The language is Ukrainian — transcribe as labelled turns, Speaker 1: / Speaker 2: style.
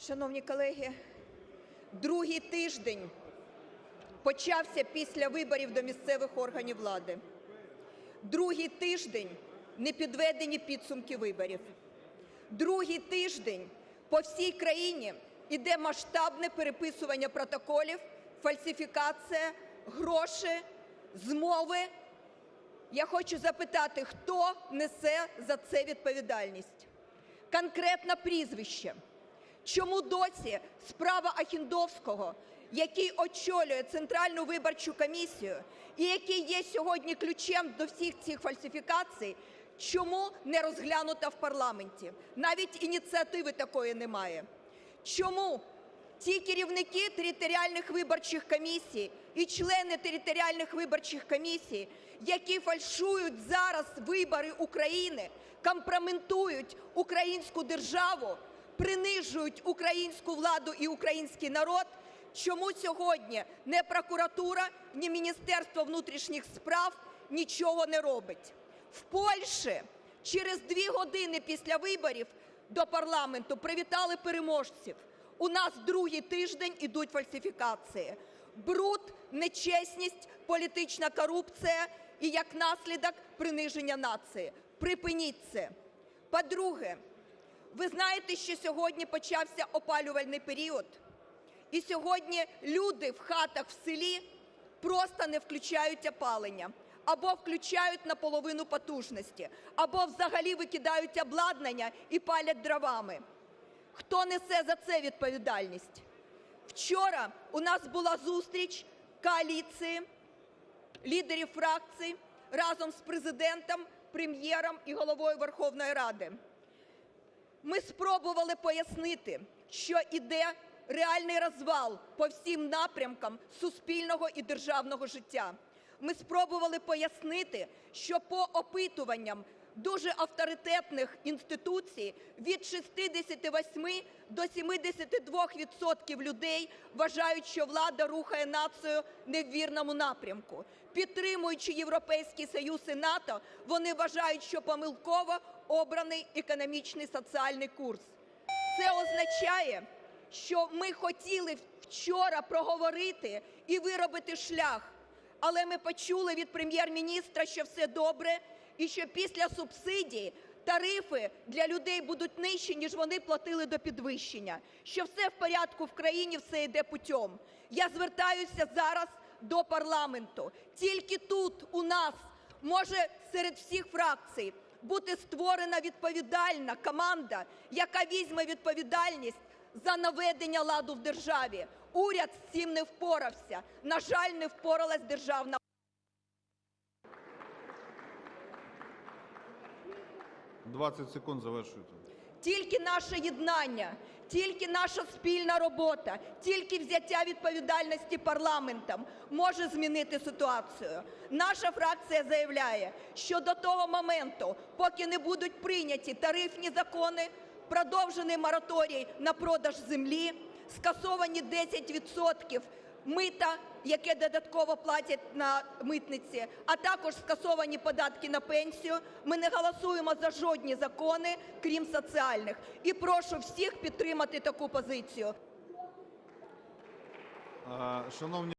Speaker 1: Шановні колеги, другий тиждень почався після виборів до місцевих органів влади. Другий тиждень не підведені підсумки виборів. Другий тиждень по всій країні іде масштабне переписування протоколів, фальсифікація, гроші, змови. Я хочу запитати, хто несе за це відповідальність? Конкретне прізвище. Чому досі справа Ахіндовського, який очолює Центральну виборчу комісію і який є сьогодні ключем до всіх цих фальсифікацій, чому не розглянута в парламенті? Навіть ініціативи такої немає. Чому ті керівники територіальних виборчих комісій і члени територіальних виборчих комісій, які фальшують зараз вибори України, компрометують українську державу, принижують українську владу і український народ, чому сьогодні ні прокуратура, ні Міністерство внутрішніх справ нічого не робить? В Польщі через дві години після виборів до парламенту привітали переможців. У нас другий тиждень ідуть фальсифікації. Бруд, нечесність, політична корупція і як наслідок приниження нації. Припиніть це. По-друге, ви знаєте, що сьогодні почався опалювальний період, і сьогодні люди в хатах в селі просто не включають опалення, або включають на половину потужності, або взагалі викидають обладнання і палять дровами. Хто несе за це відповідальність? Вчора у нас була зустріч коаліції, лідерів фракцій разом з Президентом, Прем'єром і Головою Верховної Ради. Ми спробували пояснити, що іде реальний розвал по всім напрямкам суспільного і державного життя. Ми спробували пояснити, що по опитуванням дуже авторитетних інституцій від 68 до 72 відсотків людей вважають, що влада рухає націю не в вірному напрямку. Підтримуючи Європейський Союз і НАТО, вони вважають, що помилково обраний економічний соціальний курс. Це означає, що ми хотіли вчора проговорити і виробити шлях, але ми почули від Прем'єр-міністра, що все добре, і що після субсидій тарифи для людей будуть нижчі, ніж вони платили до підвищення, що все в порядку в країні, все йде путем. Я звертаюся зараз до парламенту. Тільки тут у нас може серед всіх фракцій бути створена відповідальна команда, яка візьме відповідальність за наведення ладу в державі. Уряд з цим не впорався. На жаль, не впоралась державна
Speaker 2: 20 секунд завершуйте.
Speaker 1: Тільки наше єднання, тільки наша спільна робота, тільки взяття відповідальності парламентом може змінити ситуацію. Наша фракція заявляє, що до того моменту, поки не будуть прийняті тарифні закони, продовжений мораторій на продаж землі, скасовані 10% мита, яке додатково платять на митниці, а також скасовані податки на пенсію. Ми не голосуємо за жодні закони, крім соціальних. І прошу всіх підтримати таку позицію.
Speaker 2: Шановні